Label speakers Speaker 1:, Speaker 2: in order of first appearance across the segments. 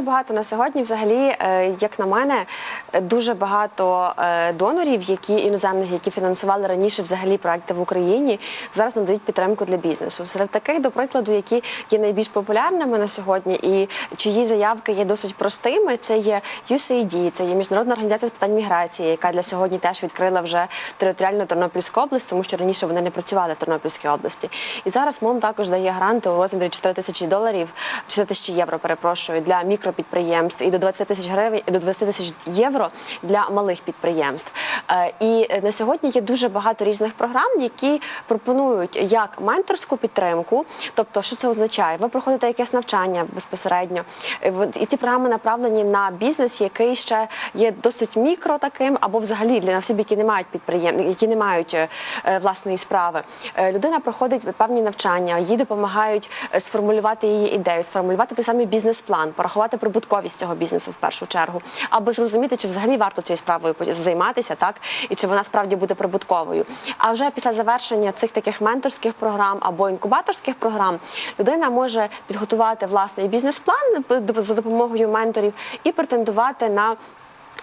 Speaker 1: багато на сьогодні. Взагалі, е, як на мене, дуже багато е, донорів, які іноземних, які фінансували раніше взагалі проекти в Україні, зараз надають підтримку для бізнесу. Серед таких, до прикладу, які є найбільш популярними на сьогодні, і чиї заявки є досить простими. Це є USAID, це є міжнародна організація з питань міграції, яка для сьогодні теж відкрила вже територіальну Тернопільську область, тому що раніше вони не працювали в Тернопільській області. І зараз МОМ також дає гранти у розмірі 4 тисячі доларів, 4 тисячі євро, перепрошую, для мікропідприємств і до 20 тисяч гривень, і до 20 тисяч євро для малих підприємств. Е, І на сьогодні є дуже багато різних програм, які пропонують як менторську підтримку, тобто, що це означає? Ви проходите якесь навчання безпосередньо, Е, і ці програми направлені на бізнес, який ще є досить мікро таким, або взагалі для осіб, які не мають підприєм, які не мають е, е, власної справи. Е, Людина проходить певні навчання, їй допомагають е, сформулювати її ідею, сформулювати той самий бізнес-план, порахувати прибутковість цього бізнесу в першу чергу, аби зрозуміти, чи взагалі варто цією справою займатися, так і чи вона справді буде прибутковою. А вже після завершення цих таких менторських програм або інкубаторських програм людина може підготувати власний бізнес-план за допомогою менторів і претендувати на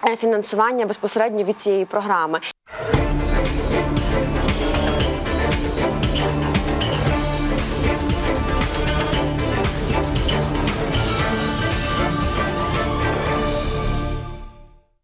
Speaker 1: е, фінансування безпосередньо від цієї програми.